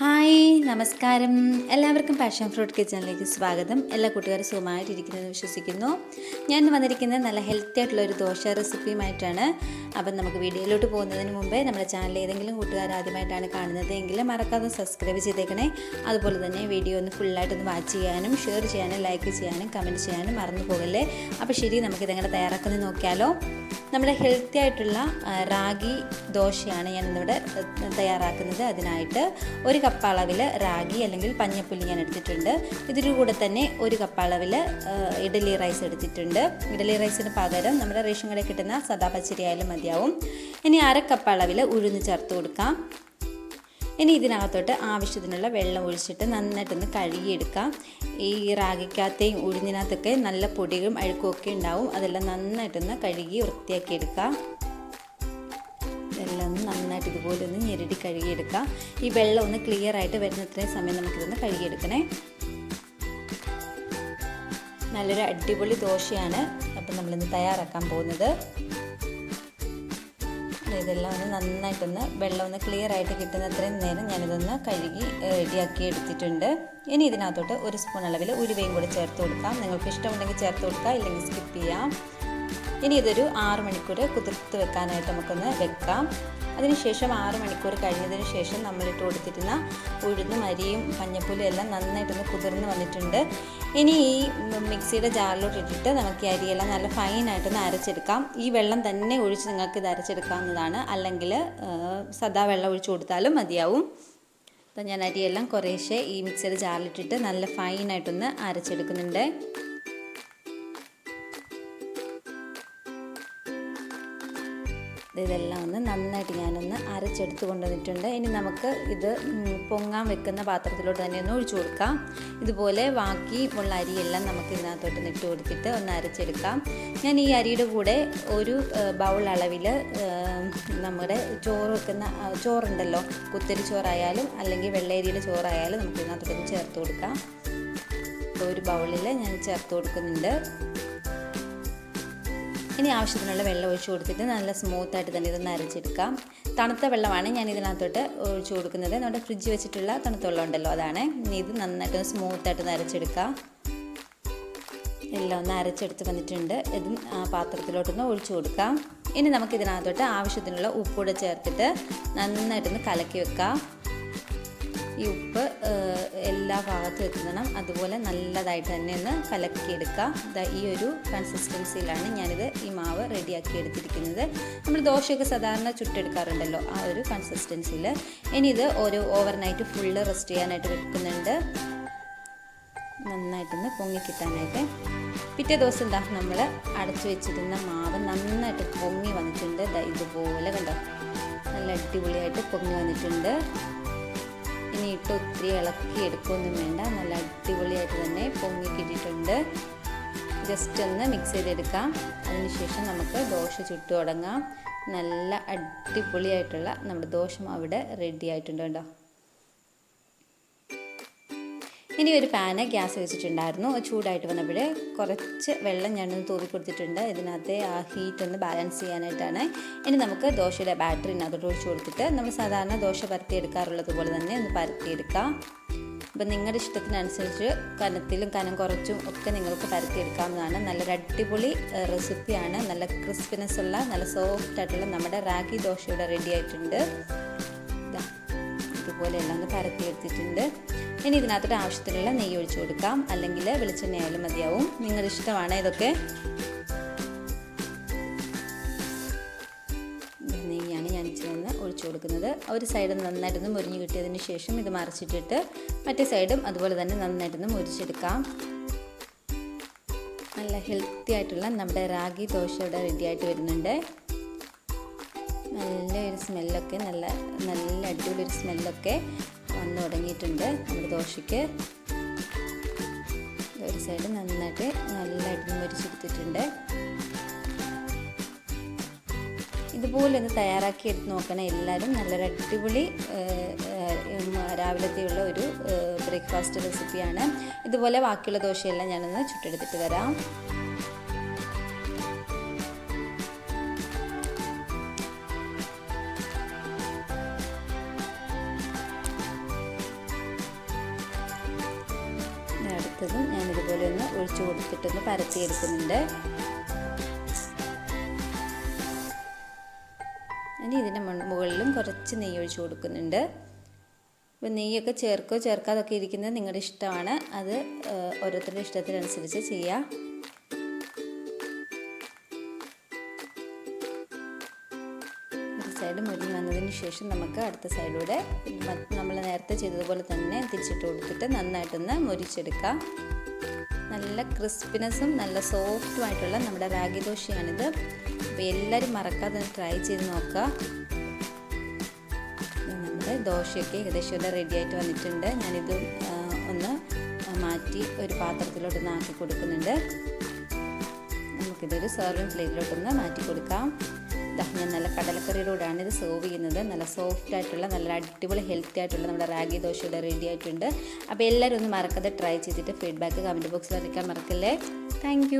Hi നമസ്കാരം. എല്ലാവർക്കും passion fruit കിച്ചണിലേക്ക് സ്വാഗതം. എല്ലാ കൂട്ടുകാരും സുഖമായിട്ടിരിക്കുന്നതെന്ന് വിശ്വസിക്കുന്നു. ഞാൻ വന്നിരിക്കുന്നത് നല്ല ഹെൽത്തി ആയിട്ടുള്ള ഒരു ദോശ റെസിപ്പിയുമായിട്ടാണ് അപ്പം നമുക്ക് വീഡിയോയിലോട്ട് പോകുന്നതിന് മുമ്പേ നമ്മുടെ ചാനൽ ഏതെങ്കിലും കൂട്ടുകാർ ആദ്യമായിട്ടാണ് കാണുന്നത് എങ്കിൽ മറക്കാതെ സബ്സ്ക്രൈബ് ചെയ്തേക്കണേ. അതുപോലെ തന്നെ വീഡിയോ ഒന്ന് ഫുള്ളായിട്ടൊന്ന് വാച്ച് ചെയ്യാനും ഷെയർ ചെയ്യാനും ലൈക്ക് ചെയ്യാനും കമന്റ് ചെയ്യാനും മറന്നു പോകല്ലേ? അപ്പോൾ ശരി നമുക്കിതെങ്ങനെ തയ്യാറാക്കുന്നത് നോക്കിയാലോ. നമ്മുടെ ഹെൽത്തി ആയിട്ടുള്ള റാഗി ദോശയാണ് ഞാൻ ഇന്നിവിടെ തയ്യാറാക്കുന്നത്. അതിനായിട്ട് ഒരു കപ്പ് അളവിൽ റാഗി അല്ലെങ്കിൽ പഞ്ഞപ്പുല്ലി ഞാൻ എടുത്തിട്ടുണ്ട്. ഇതിന്റെ കൂടെ തന്നെ ഒരു കപ്പ് അളവിൽ ഇഡലി റൈസ് എടുത്തിട്ടുണ്ട്. ഇഡലി റൈസിന് പകരം നമ്മുടെ റേഷൻ കടയിൽ കിട്ടുന്ന സദാ പച്ചരി ആയാലും മതിയാവും. ഇനി അര കപ്പ് അളവിൽ ഉഴുന്ന് ചേർത്ത് കൊടുക്കാം. ഇനി ഇതിനകത്തോട്ട് ആവശ്യത്തിനുള്ള വെള്ളം ഒഴിച്ചിട്ട് നന്നായിട്ടൊന്ന് കഴുകിയെടുക്കാം. ഈ റാഗിക്കകത്തെയും ഉഴുന്നിനകത്തൊക്കെ നല്ല പൊടികളും അഴുക്കും ഒക്കെ ഉണ്ടാവും. അതെല്ലാം നന്നായിട്ടൊന്ന് കഴുകി വൃത്തിയാക്കി എടുക്കാം ഒന്ന് നന്നായിട്ട് ഇതുപോലെ ഒന്ന് ഞെരടി കഴുകിയെടുക്കാം. ഈ വെള്ളം ഒന്ന് ക്ലിയർ ആയിട്ട് വരുന്ന ഇത്രയും സമയം നമുക്കിതൊന്ന് കഴുകിയെടുക്കണേ. നല്ലൊരു അടിപൊളി ദോശയാണ്. അപ്പം നമ്മളിന്ന് തയ്യാറാക്കാൻ പോകുന്നത്. ഇതെല്ലാം ഒന്ന് നന്നായിട്ടൊന്ന് വെള്ളം ഒന്ന് ക്ലിയർ ആയിട്ട് കിട്ടുന്ന അത്രയും നേരം ഞാനിതൊന്ന് കഴുകി റെഡിയാക്കി എടുത്തിട്ടുണ്ട്. ഇനി ഇതിനകത്തോട്ട് ഒരു സ്പൂൺ അളവിൽ ഉലുവയും കൂടി ചേർത്ത് കൊടുക്കാം. നിങ്ങൾക്ക് ഇഷ്ടമുണ്ടെങ്കിൽ ചേർത്ത് കൊടുക്കാം ഇല്ലെങ്കിൽ സ്കിപ്പ് ചെയ്യാം. ഇനി ഇതൊരു ആറ് മണിക്കൂർ കുതിർത്ത് വെക്കാനായിട്ട് നമുക്കൊന്ന് വെക്കാം. അതിനുശേഷം ആറ് മണിക്കൂർ കഴിഞ്ഞതിന് ശേഷം നമ്മളിട്ട് കൊടുത്തിരുന്ന ഉഴുന്നും അരിയും പഞ്ഞപ്പുലും എല്ലാം നന്നായിട്ടൊന്ന് കുതിർന്ന് വന്നിട്ടുണ്ട്. ഇനി ഈ മിക്സിയുടെ ജാറിലോട്ട് ഇട്ടിട്ട് നമുക്ക് ഈ അരിയെല്ലാം നല്ല ഫൈനായിട്ടൊന്ന് അരച്ചെടുക്കാം. ഈ വെള്ളം തന്നെ ഒഴിച്ച് നിങ്ങൾക്ക് ഇത് അരച്ചെടുക്കാവുന്നതാണ്. അല്ലെങ്കിൽ സദാ വെള്ളം ഒഴിച്ച് കൊടുത്താലും മതിയാവും. അപ്പം ഞാൻ അരിയെല്ലാം കുറേശ്ശെ ഈ മിക്സിയുടെ ജാറിലിട്ടിട്ട് നല്ല ഫൈനായിട്ടൊന്ന് അരച്ചെടുക്കുന്നുണ്ട്. ഇതെല്ലാം ഒന്ന് നന്നായിട്ട് ഞാനൊന്ന് അരച്ചെടുത്ത് കൊണ്ടുവന്നിട്ടുണ്ട്. ഇനി നമുക്ക് ഇത് പൊങ്ങാൻ വെക്കുന്ന പാത്രത്തിലോട്ട് തന്നെ ഒന്ന് ഒഴിച്ചു കൊടുക്കാം. ഇതുപോലെ ബാക്കി ഉള്ള അരിയെല്ലാം നമുക്ക് ഇതിനകത്തോട്ട് ഇട്ട് കൊടുത്തിട്ട് ഒന്ന് അരച്ചെടുക്കാം. ഞാൻ ഈ അരിയുടെ കൂടെ ഒരു ബൗൾ അളവിൽ നമ്മുടെ ചോറ് വെക്കുന്ന ചോറുണ്ടല്ലോ കുത്തരി ചോറായാലും അല്ലെങ്കിൽ വെള്ളരിയുടെ ചോറായാലും നമുക്ക് ഇതിനകത്തോട്ട് ചേർത്ത് കൊടുക്കാം. ഒരു ബൗളിൽ ഞാൻ ചേർത്ത് കൊടുക്കുന്നുണ്ട്. ഇനി ആവശ്യത്തിനുള്ള വെള്ളം ഒഴിച്ച് കൊടുത്തിട്ട് നല്ല സ്മൂത്തായിട്ട് തന്നെ ഇതൊന്ന് അരച്ചെടുക്കാം. തണുത്ത വെള്ളമാണ് ഞാൻ ഇതിനകത്തോട്ട് ഒഴിച്ച് കൊടുക്കുന്നത്. നമ്മുടെ ഫ്രിഡ്ജ് വെച്ചിട്ടുള്ള തണുത്ത വെള്ളം ഉണ്ടല്ലോ അതാണ്. ഇനി ഇത് നന്നായിട്ട് സ്മൂത്തായിട്ട് അരച്ചെടുക്കാം. എല്ലാം ഒന്ന് അരച്ചെടുത്ത് വന്നിട്ടുണ്ട്. ഇതും പാത്രത്തിലോട്ടൊന്ന് ഒഴിച്ചു കൊടുക്കാം. ഇനി നമുക്ക് ഇതിനകത്തോട്ട് ആവശ്യത്തിനുള്ള ഉപ്പൂടെ ചേർത്തിട്ട് നന്നായിട്ടൊന്ന് കലക്കി വെക്കാം. ഈ ഉപ്പ് എല്ലാ ഭാഗത്തും എത്തണം അതുപോലെ നല്ലതായിട്ട് തന്നെ ഒന്ന് കലക്കിയെടുക്കാം ദാ ഈ ഒരു കൺസിസ്റ്റൻസിയിലാണ് ഞാനിത് ഈ മാവ് റെഡിയാക്കി എടുത്തിരിക്കുന്നത്. നമ്മൾ ദോശയൊക്കെ സാധാരണ ചുട്ടെടുക്കാറുണ്ടല്ലോ ആ ഒരു കൺസിസ്റ്റൻസിയിൽ ഇനി ഇത് ഒരു ഓവർനൈറ്റ് ഫുള്ള് റെസ്റ്റ് ചെയ്യാനായിട്ട് വെക്കുന്നുണ്ട്. നന്നായിട്ടൊന്ന് പൊങ്ങി കിട്ടാനായിട്ട് പിറ്റേ ദിവസം എന്താ നമ്മൾ അടച്ചു വെച്ചിരുന്ന മാവ് നന്നായിട്ട് പൊങ്ങി വന്നിട്ടുണ്ട്. ഇതുപോലെ കണ്ടോ? നല്ല അടിപൊളിയായിട്ട് പൊങ്ങി വന്നിട്ടുണ്ട്. ഇട്ട് ഒത്തിരി ഇളക്കി എടുക്കുകയൊന്നും വേണ്ട. നല്ല അടിപൊളിയായിട്ട് തന്നെ പൊങ്ങി കിട്ടിയിട്ടുണ്ട് ജസ്റ്റ് ഒന്ന് മിക്സ് ചെയ്തെടുക്കാം. അതിനുശേഷം നമുക്ക് ദോശ ചുട്ടു തുടങ്ങാം. നല്ല അടിപൊളിയായിട്ടുള്ള നമ്മുടെ ദോശ അവിടെ റെഡി ആയിട്ടുണ്ട് കേട്ടോ. ഇനി ഒരു പാന് ഗ്യാസ് വെച്ചിട്ടുണ്ടായിരുന്നു. ചൂടായിട്ട് വന്നപ്പോൾ കുറച്ച് വെള്ളം ഞാനൊന്ന് തൂവി കൊടുത്തിട്ടുണ്ട്. ഇതിനകത്ത് ആ ഹീറ്റ് ഒന്ന് ബാലൻസ് ചെയ്യാനായിട്ടാണ്. ഇനി നമുക്ക് ദോശയുടെ ബാറ്ററി ഇതിനകത്തോട്ട് ഒഴിച്ച് കൊടുത്തിട്ട് നമ്മൾ സാധാരണ ദോശ പരത്തി എടുക്കാറുള്ളതുപോലെ തന്നെ ഒന്ന് പരത്തിയെടുക്കാം. അപ്പം നിങ്ങളുടെ ഇഷ്ടത്തിനനുസരിച്ച് കനത്തിലും കനം കുറച്ചും ഒക്കെ നിങ്ങൾക്ക് പരത്തിയെടുക്കാവുന്നതാണ്. നല്ലൊരു അടിപൊളി റെസിപ്പിയാണ് നല്ല ക്രിസ്പിനെസ് ഉള്ള നല്ല സോഫ്റ്റ് ആയിട്ടുള്ള നമ്മുടെ റാഗി ദോശ ഇവിടെ റെഡി ആയിട്ടുണ്ട്. ഇതാ ഇതുപോലെ എല്ലാം ഒന്ന് പരത്തി എടുത്തിട്ടുണ്ട് ഇനി ഇതിനകത്തോട്ട് ആവശ്യത്തിനുള്ള നെയ്യ് ഒഴിച്ചു കൊടുക്കാം. അല്ലെങ്കിൽ വെളിച്ചെണ്ണ ആയാലും മതിയാവും. നിങ്ങളുടെ ഇഷ്ടമാണ് ഇതൊക്കെ. നെയ്യാണ് ഞാൻ ഇച്ചിരി ഒന്ന് ഒഴിച്ചു കൊടുക്കുന്നത്. ഒരു സൈഡ് നന്നായിട്ടൊന്ന് മുരിഞ്ഞു കിട്ടിയതിന് ശേഷം ഇത് മറിച്ചിട്ടിട്ട് മറ്റേ സൈഡും അതുപോലെ തന്നെ നന്നായിട്ടൊന്ന് മുരിച്ചെടുക്കാം. നല്ല ഹെൽത്തി ആയിട്ടുള്ള നമ്മുടെ റാഗി ദോശ ഇവിടെ റെഡി ആയിട്ട് വരുന്നുണ്ട്. നല്ലൊരു സ്മെല്ലൊക്കെ നല്ല നല്ല അടിപൊളി ഒരു സ്മെല്ലൊക്കെ വന്നു തുടങ്ങിയിട്ടുണ്ട്. നമ്മുടെ ദോശയ്ക്ക് ഒരു സൈഡ് നന്നായിട്ട് നല്ല അടിഞ്ഞ് മുരിച്ചെടുത്തിട്ടുണ്ട് ഇതുപോലെ ഒന്ന് തയ്യാറാക്കി എടുത്ത് നോക്കണം എല്ലാവരും. നല്ലൊരു അടിപൊളി രാവിലത്തെയുള്ള ഒരു ബ്രേക്ക്ഫാസ്റ്റ് റെസിപ്പിയാണ് ഇതുപോലെ ബാക്കിയുള്ള ദോശയെല്ലാം ഞാനൊന്ന് ചുട്ടെടുത്തിട്ട് വരാം. അടുത്തതും ഞാൻ ഇതുപോലെ ഒന്ന് ഒഴിച്ചു കൊടുത്തിട്ടൊന്ന് പരത്തിയെടുക്കുന്നുണ്ട്. ഇനി ഇതിന്റെ മുകളിലും കുറച്ച് നെയ്യ് ഒഴിച്ചു കൊടുക്കുന്നുണ്ട്. അപ്പോൾ നെയ്യൊക്കെ ചേർക്കോ ചേർക്കാതൊക്കെ ഇരിക്കുന്നത് നിങ്ങളുടെ ഇഷ്ടമാണ്. അത് ഓരോരുത്തരുടെ ഇഷ്ടത്തിനനുസരിച്ച് ചെയ്യാം. സൈഡ് മുരിഞ്ഞ് വന്നതിന് ശേഷം നമുക്ക് അടുത്ത സൈഡിലൂടെ നമ്മൾ നേരത്തെ ചെയ്തതുപോലെ തന്നെ തിരിച്ചിട്ട് കൊടുത്തിട്ട് നന്നായിട്ടൊന്ന് മുരിച്ചെടുക്കാം. നല്ല ക്രിസ്പിനെസ്സും നല്ല സോഫ്റ്റുമായിട്ടുള്ള നമ്മുടെ റാഗി ദോശയാണിത് അപ്പോൾ എല്ലാവരും മറക്കാതെ ട്രൈ ചെയ്ത് നോക്കുക. നമ്മുടെ ദോശയൊക്കെ ഏകദേശം എല്ലാം റെഡി ആയിട്ട് വന്നിട്ടുണ്ട്. ഞാനിത് ഒന്ന് മാറ്റി ഒരു പാത്രത്തിലോട്ട് പാത്രത്തിലോട്ടൊന്ന് ആക്കി കൊടുക്കുന്നുണ്ട്. നമുക്കിതൊരു സെർവിങ് പ്ലേറ്റിലോട്ടൊന്ന് മാറ്റി കൊടുക്കാം. ഞാൻ നല്ല കടലക്കറിയിലൂടെയാണ് ഇത് സെർവ് ചെയ്യുന്നത്. നല്ല സോഫ്റ്റ് ആയിട്ടുള്ള നല്ല അടിപൊളി ഹെൽത്തി ആയിട്ടുള്ള നമ്മുടെ റാഗി ദോശയുടെ റെഡി ആയിട്ടുണ്ട്. അപ്പോൾ എല്ലാവരും ഒന്ന് മറക്കാതെ ട്രൈ ചെയ്തിട്ട് ഫീഡ്ബാക്ക് കമന്റ് ബോക്സിൽ അറിയിക്കാൻ മറക്കല്ലേ? താങ്ക്